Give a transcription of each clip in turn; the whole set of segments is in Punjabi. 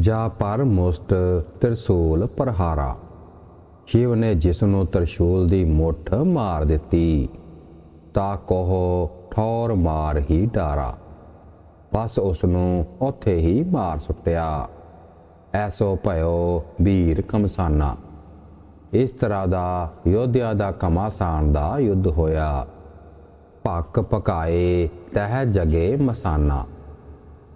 ਜਾ ਪਰ ਮੁਸਤ ਤ੍ਰਿਸ਼ੂਲ ਪ੍ਰਹਾਰਾ। ਸ਼ਿਵ ਨੇ ਜਿਸ ਨੂੰ ਤ੍ਰਿਸ਼ੂਲ ਦੀ ਮੁੱਠ ਮਾਰ ਦਿੱਤੀ। ਤਾਂ ਕੋਹ, ਠੌਰ ਮਾਰ ਹੀ ਡਾਰਾ। ਬਸ ਉਸ ਨੂੰ ਉੱਥੇ ਹੀ ਮਾਰ ਸੁੱਟਿਆ। ਐਸੋ ਭਇਓ ਵੀਰ ਕਮਸਾਨਾ। ਇਸ ਤਰ੍ਹਾਂ ਦਾ ਯੋਧਿਆ ਦਾ ਕਮਾਸਾਨ ਦਾ ਯੁੱਧ ਹੋਇਆ। ਪੱਕ ਪਕਾਏ ਤਹਿ ਜਗੇ ਮਸਾਨਾ।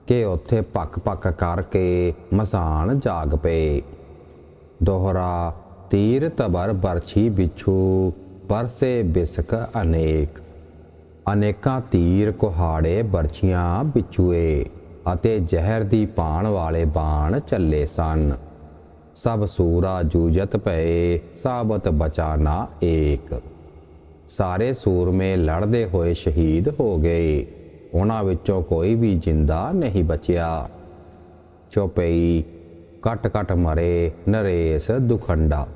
ਕਿ ਉੱਥੇ ਪੱਕ ਪੱਕ ਕਰਕੇ ਮਸਾਨ ਜਾਗ ਪਏ। ਦੋਹਰਾ ਤੀਰ ਤਬਰ ਬਰਛੀ ਬਿਛੂ ਪਰਸੇ ਬਿਸਕ ਅਨੇਕ। ਅਨੇਕਾਂ ਤੀਰ ਕੁਹਾੜੇ ਬਰਛੀਆਂ ਬਿਛੂਏ ਅਤੇ ਜ਼ਹਿਰ ਦੀ ਪਾਣ ਵਾਲੇ ਬਾਣ ਚੱਲੇ ਸਨ। ਸਭ ਸੂਰਾ ਜੂਜਤ ਪਏ, ਸਾਬਤ ਬਚਾਨਾ ਏਕ। ਸਾਰੇ ਸੂਰਮੇ ਲੜਦੇ ਹੋਏ ਸ਼ਹੀਦ ਹੋ ਗਏ। ਉਹਨਾਂ ਵਿੱਚੋਂ ਕੋਈ ਵੀ ਜਿੰਦਾ ਨਹੀਂ ਬਚਿਆ। ਚੋਪਈ ਕਟ ਕਟ ਮਰੇ ਨਰੇਸ਼ ਦੁਖੰਡਾ।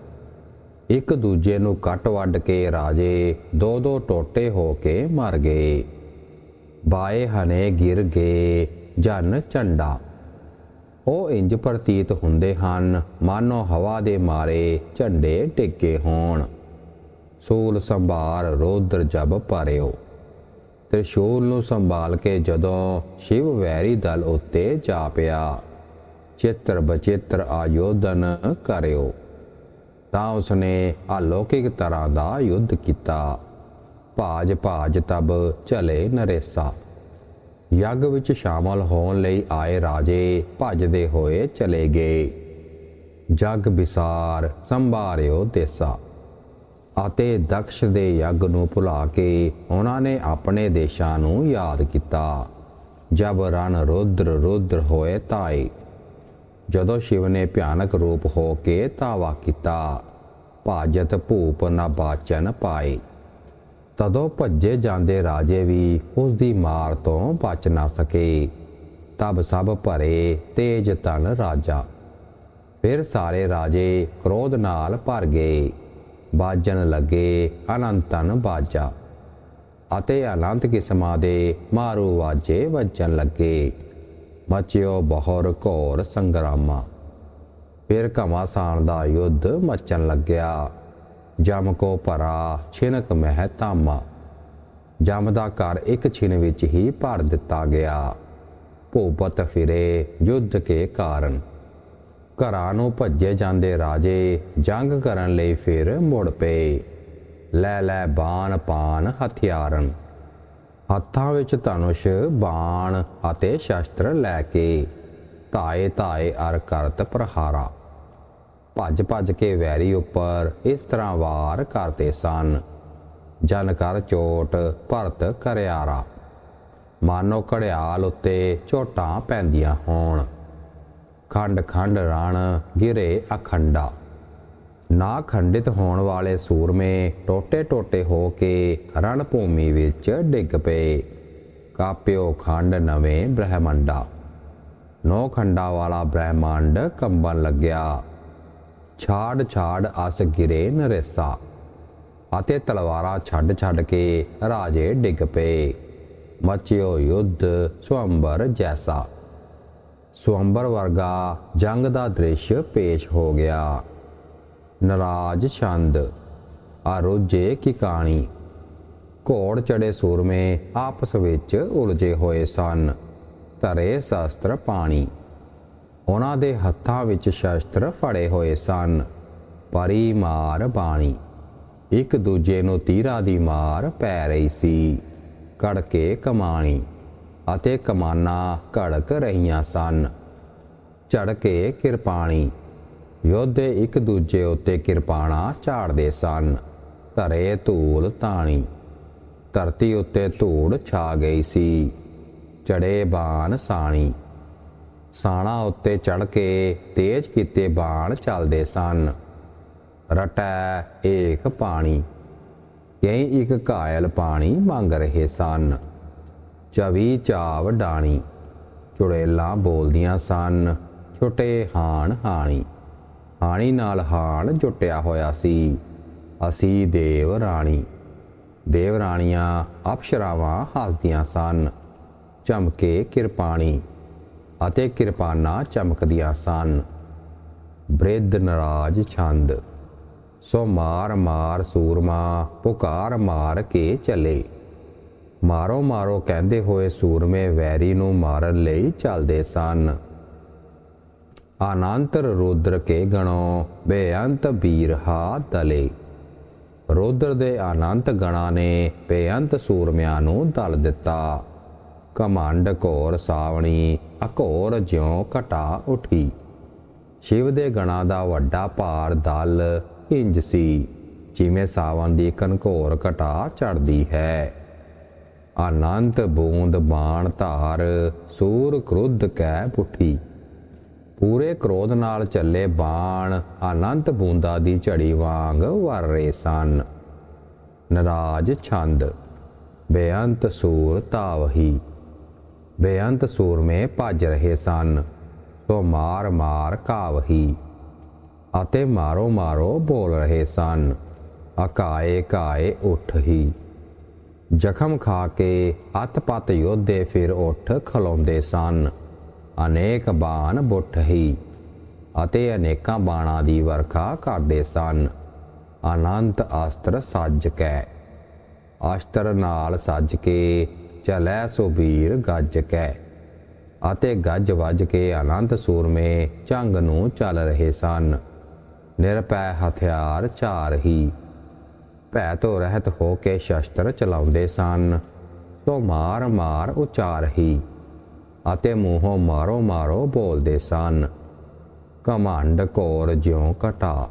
ਇੱਕ ਦੂਜੇ ਨੂੰ ਕੱਟ ਵੱਢ ਕੇ ਰਾਜੇ ਦੋ ਦੋ ਟੋਟੇ ਹੋ ਕੇ ਮਰ ਗਏ। ਬਾਏ ਹਨੇ ਗਿਰ ਗਏ ਜਨ ਚੰਡਾ ਉਹ ਇੰਜ ਪ੍ਰਤੀਤ ਹੁੰਦੇ ਹਨ, ਮਾਨੋ ਹਵਾ ਦੇ ਮਾਰੇ ਝੰਡੇ ਟਿੱਕੇ ਹੋਣ। ਸੂਲ ਸੰਭਾਰ ਰੋਦਰ ਜਬ ਪਰਿਓ। ਤ੍ਰਿਸ਼ੂਲ ਨੂੰ ਸੰਭਾਲ ਕੇ ਜਦੋਂ ਸ਼ਿਵ ਵੈਰੀ ਦਲ ਉੱਤੇ ਜਾ ਪਿਆ, ਚਿੱਤਰ ਬਚਿੱਤਰ ਆਯੋਧਨ ਕਰਿਓ। ਤਾਂ ਉਸਨੇ ਅਲੌਕਿਕ ਤਰ੍ਹਾਂ ਦਾ ਯੁੱਧ ਕੀਤਾ। ਭਾਜ ਭਾਜ ਤਬ ਚਲੇ ਨਰੇਸਾ। ਯੱਗ ਵਿੱਚ ਸ਼ਾਮਲ ਹੋਣ ਲਈ ਆਏ ਰਾਜੇ ਭੱਜਦੇ ਹੋਏ ਚਲੇ ਗਏ। ਜਗ ਵਿਸਾਰ ਸੰਭਾਰਿਓ ਦੇਸਾ। ਅਤੇ ਦਕਸ਼ ਦੇ ਯੱਗ ਨੂੰ ਭੁਲਾ ਕੇ ਉਹਨਾਂ ਨੇ ਆਪਣੇ ਦੇਸ਼ਾਂ ਨੂੰ ਯਾਦ ਕੀਤਾ। ਜਬ ਰਣ ਰੁਦਰ ਰੁਦਰ ਹੋਏ ਤਾਈ ਜਦੋਂ ਸ਼ਿਵ ਨੇ ਭਿਆਨਕ ਰੂਪ ਹੋ ਕੇ ਤਾਵਾ ਕੀਤਾ, ਭਾਜਤ ਭੂਪ ਨਾ ਬਾਚਨ ਪਾਏ। ਤਦੋਂ ਭੱਜੇ ਜਾਂਦੇ ਰਾਜੇ ਵੀ ਉਸ ਦੀ ਮਾਰ ਤੋਂ ਬਚ ਨਾ ਸਕੇ। ਤਬ ਸਭ ਭਰੇ ਤੇਜ ਤਨ ਰਾਜਾ। ਫਿਰ ਸਾਰੇ ਰਾਜੇ ਕ੍ਰੋਧ ਨਾਲ ਭਰ ਗਏ। ਬਾਜਣ ਲੱਗੇ ਅਨੰਤਨ ਬਾਜਾ। ਅਤੇ ਅਨੰਤ ਕਿਸਮਾਂ ਦੇ ਮਾਰੂ ਵਾਜੇ ਵੱਜਣ ਲੱਗੇ। ਮਚਿਓ ਬਹੁਰ ਘੋਰ ਸੰਗਰਾਮਾ। ਫਿਰ ਘਮਾਸਾਨ ਦਾ ਯੁੱਧ ਮਚਣ ਲੱਗਿਆ। ਜਮ ਕੋ ਭਰਾ ਛਿਨਕ ਮਹਿ ਤਾਮਾ ਜਮ ਦਾ ਘਰ ਇੱਕ ਛਿਨ ਵਿੱਚ ਹੀ ਭਰ ਦਿੱਤਾ ਗਿਆ। ਭੂਪਤ ਫਿਰੇ ਯੁੱਧ ਕੇ ਕਾਰਨ। ਘਰਾਂ ਨੂੰ ਭੱਜੇ ਜਾਂਦੇ ਰਾਜੇ, ਜੰਗ ਕਰਨ ਲਈ ਫਿਰ ਮੁੜ ਪਏ। ਲੈ ਲੈ ਬਾਣ ਪਾਨ ਹਥਿਆਰਨ ਹੱਥਾਂ ਵਿੱਚ ਧਨੁਸ਼, ਬਾਣ ਅਤੇ ਸ਼ਸਤਰ ਲੈ ਕੇ ਧਾਏ ਧਾਏ ਅਰ ਕਰਤ ਪ੍ਰਹਾਰਾ। ਭੱਜ ਭੱਜ ਕੇ ਵੈਰੀ ਉੱਪਰ ਇਸ ਤਰ੍ਹਾਂ ਵਾਰ ਕਰਦੇ ਸਨ। ਜਨ ਕਰ ਚੋਟ, ਭਰਤ ਕਰਿਆਰਾ। ਮਾਨੋ ਘੜਿਆਲ ਉੱਤੇ ਝੋਟਾਂ ਪੈਂਦੀਆਂ ਹੋਣ। ਖੰਡ ਖੰਡ ਰਣ ਗਿਰੇ ਅਖੰਡਾ। ਨਾ ਖੰਡਿਤ ਹੋਣ ਵਾਲੇ ਸੂਰਮੇ ਟੋਟੇ ਟੋਟੇ ਹੋ ਕੇ ਰਣ ਭੂਮੀ ਵਿੱਚ ਡਿੱਗ ਪਏ। ਕਾਪਿਓ ਖੰਡ ਨਵੇਂ ਬ੍ਰਹਮੰਡਾ। ਨੌ ਖੰਡਾ ਵਾਲਾ ਬ੍ਰਹਮੰਡ ਕੰਬਣ ਲੱਗਿਆ। ਛਾੜ ਛਾੜ ਅਸ ਗਿਰੇ ਨਰੇਸਾ ਅਤੇ ਤਲਵਾਰਾਂ ਛੱਡ ਛੱਡ ਕੇ ਰਾਜੇ ਡਿੱਗ ਪਏ। ਮਚਿਓ ਯੁੱਧ ਸਵੰਬਰ ਜੈਸਾ। ਸਵੰਬਰ ਵਰਗਾ ਜੰਗ ਦਾ ਦ੍ਰਿਸ਼ ਪੇਸ਼ ਹੋ ਗਿਆ। ਨਰਾਜ ਛੰਦ ਅਰੋਜੇ ਕੀ ਕਹਾਣੀ ਘੋੜ ਚੜੇ ਸੂਰਮੇ ਆਪਸ ਵਿੱਚ ਉਲਝੇ ਹੋਏ ਸਨ। ਧਰੇ ਸ਼ਸਤਰ ਪਾਣੀ। ਉਹਨਾਂ ਦੇ ਹੱਥਾਂ ਵਿੱਚ ਸ਼ਸਤਰ ਫੜੇ ਹੋਏ ਸਨ। ਪਰੀ ਮਾਰ ਬਾਣੀ। ਇੱਕ ਦੂਜੇ ਨੂੰ ਤੀਰਾਂ ਦੀ ਮਾਰ ਪੈ ਰਹੀ ਸੀ। ਕੜਕੇ ਕਮਾਣੀ। ਅਤੇ ਕਮਾਨਾਂ ਘੜਕ ਰਹੀਆਂ ਸਨ। ਝੜਕੇ ਕਿਰਪਾਣੀ। ਯੋਧੇ ਇੱਕ ਦੂਜੇ ਉੱਤੇ ਕਿਰਪਾਣਾ ਝਾੜਦੇ ਸਨ। ਧਰੇ ਧੂਲ ਤਾਣੀ ਧਰਤੀ ਉੱਤੇ ਧੂੜ ਛਾ ਗਈ ਸੀ। ਚੜੇ ਬਾਣ ਸਾਣੀ। ਸਾਣਾ ਉੱਤੇ ਚੜ ਕੇ ਤੇਜ਼ ਕੀਤੇ ਬਾਣ ਚੱਲਦੇ ਸਨ। ਰਟੈ ਏਕ ਪਾਣੀ। ਕਈ ਇੱਕ ਘਾਇਲ ਪਾਣੀ ਮੰਗ ਰਹੇ ਸਨ। ਚਵੀ ਚਾਵ ਡਾਣੀ। ਚੁੜੇਲਾਂ ਬੋਲਦੀਆਂ ਸਨ, ਛੁੱਟੇ ਹਾਣ ਹਾਣੀ। ਹਾਣੀ ਨਾਲ ਹਾਣ ਜੁਟਿਆ ਹੋਇਆ ਸੀ, ਅਸੀਂ ਦੇਵ ਰਾਣੀ। ਦੇਵ ਰਾਣੀਆਂ ਅਪਸ਼ਰਾਵਾਂ ਹੱਸਦੀਆਂ ਸਨ, ਚਮਕੇ ਕਿਰਪਾਣੀ ਅਤੇ ਕਿਰਪਾਨਾਂ ਚਮਕਦੀਆਂ ਸਨ। ਬ੍ਰਿਧ ਨਰਾਜ ਛੰਦ, ਸੋ ਮਾਰ ਮਾਰ ਸੂਰਮਾ ਪੁਕਾਰ ਮਾਰ ਕੇ ਚਲੇ। ਮਾਰੋ ਮਾਰੋ ਕਹਿੰਦੇ ਹੋਏ ਸੂਰਮੇ ਵੈਰੀ ਨੂੰ ਮਾਰਨ ਲਈ ਚੱਲਦੇ ਸਨ। ਅਨੰਤਰ ਰੁਦਰ ਕੇ ਗਣੋ, ਬੇਅੰਤ ਬੀਰਹਾ ਦਲੇ। ਰੁਦਰ ਦੇ ਅਨੰਤ ਗਣਾ ਨੇ ਬੇਅੰਤ ਸੂਰਮਿਆਂ ਨੂੰ ਦਲ ਦਿੱਤਾ। ਕਮੰਡ ਘੋਰ ਸਾਵਣੀ ਅਘੋਰ ਜਿਉ ਘਟਾ ਉਠੀ। ਸ਼ਿਵ ਦੇ ਗਣਾ ਦਾ ਵੱਡਾ ਭਾਰ ਦਲ ਇੰਜ ਸੀ, ਜਿਵੇਂ ਸਾਵਣ ਦੀ ਕਨਕੋਰ ਘਟਾ ਚੜਦੀ ਹੈ। ਅਨੰਤ ਬੂੰਦ ਬਾਣ ਧਾਰ, ਸੂਰ ਕ੍ਰੁੱਧ ਕੈ ਪੁੱਠੀ। ਪੂਰੇ ਕ੍ਰੋਧ ਨਾਲ ਚੱਲੇ ਬਾਣ, ਅਨੰਤ ਬੂੰਦਾ ਦੀ ਝੜੀ ਵਾਂਗ ਵਰ ਰਹੇ ਸਨ। ਨਰਾਜ ਛੰਦ, ਬੇਅੰਤ ਸੂਰ ਤਾਵਹੀ ਬੇਅੰਤ ਸੂਰਮੇ ਭੱਜ ਰਹੇ ਸਨ, ਸੋ ਮਾਰ ਮਾਰ ਕਾਵਹੀ। ਅਤੇ ਮਾਰੋ ਮਾਰੋ ਬੋਲ ਰਹੇ ਸਨ, ਅਕਾਏ ਕਾਏ ਉੱਠ ਹੀ ਜ਼ਖਮ ਖਾ ਕੇ ਅਤਪਤ ਯੋਧੇ ਫਿਰ ਉੱਠ ਖਲੋਂਦੇ ਸਨ। ਅਨੇਕ ਬਾਣ ਬੁੱਠ ਹੀ ਅਤੇ ਅਨੇਕਾਂ ਬਾਣਾਂ ਦੀ ਵਰਖਾ ਕਰਦੇ ਸਨ। ਅਨੰਤ ਅਸਤਰ ਸੱਜ ਕੈ, ਅਸਤਰ ਨਾਲ ਸੱਜ ਕੇ ਚਲੈ ਸੁਬੀਰ ਗੱਜ ਕੈ ਅਤੇ ਗੱਜ ਵੱਜ ਕੇ ਅਨੰਤ ਸੂਰਮੇ ਝੰਗ ਨੂੰ ਚੱਲ ਰਹੇ ਸਨ। ਨਿਰਪੈ ਹਥਿਆਰ ਚਾਰ ਹੀ ਭੈ ਤੋਂ ਰਹਿਤ ਹੋ ਕੇ ਸ਼ਸਤਰ ਚਲਾਉਂਦੇ ਸਨ। ਤੋ ਮਾਰ ਮਾਰ ਉਚਾਰ ਹੀ ਅਤੇ ਮੂੰਹੋਂ ਮਾਰੋ ਮਾਰੋ ਬੋਲਦੇ ਸਨ ਕਮੰਡ ਕੋਰ ਜਿਉ ਘਟਾ,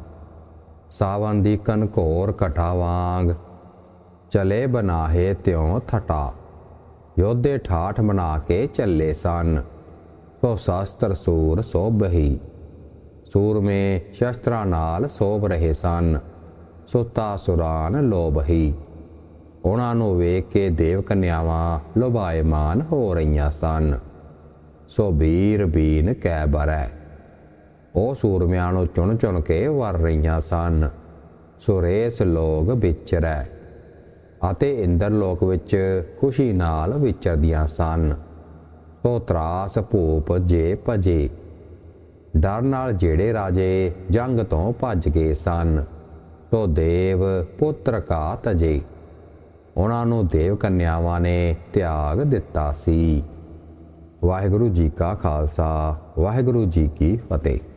ਸਾਵਨ ਦੀ ਕਨਕੋਰ ਘਟਾ ਵਾਂਗ, ਚਲੇ ਬਨਾਹੇ ਤਿਉ ਥਟਾ। ਯੋਧੇ ਠਾਠ ਬਣਾ ਕੇ ਚੱਲੇ ਸਨ। ਸੋ ਸ਼ਾਸਤਰ ਸੂਰ ਸੋਭਹੀ, ਸੂਰਮੇ ਸ਼ਸਤਰਾਂ ਨਾਲ ਸੋਭ ਰਹੇ ਸਨ। ਸੁਤਾ ਸੁਰਾਨ ਲੋਭਹੀ। ਉਹਨਾਂ ਨੂੰ ਵੇਖ ਕੇ ਦੇਵ ਕਨਿਆਵਾਂ ਲੋਭਾਇਮਾਨ ਹੋ ਰਹੀਆਂ ਸਨ। ਸੋ ਵੀਰ ਬੀਨ ਕੈ ਬਰੈ। ਉਹ ਸੂਰਮਿਆਂ ਨੂੰ ਚੁਣ ਚੁਣ ਕੇ ਵਰ ਰਹੀਆਂ ਸਨ। ਸੁਰੇਸ ਲੋਗ ਵਿਚਰੈ ਅਤੇ ਇੰਦਰ ਲੋਕ ਵਿੱਚ ਖੁਸ਼ੀ ਨਾਲ ਵਿਚਰਦੀਆਂ ਸਨ। ਸੋ ਤਰਾਸ ਭੂਪ ਜੇ ਭਜੇ। ਡਰ ਨਾਲ ਜਿਹੜੇ ਰਾਜੇ ਜੰਗ ਤੋਂ ਭੱਜ ਗਏ ਸਨ। ਸੋ ਦੇਵ ਪੁੱਤਰ ਕਾ ਤਜੇ। ਉਹਨਾਂ ਨੂੰ ਦੇਵ ਕੰਨਿਆਵਾਂ ਨੇ ਤਿਆਗ ਦਿੱਤਾ ਸੀ। ਵਾਹਿਗੁਰੂ ਜੀ ਕਾ ਖਾਲਸਾ, ਵਾਹਿਗੁਰੂ ਜੀ ਕੀ ਫਤਿਹ।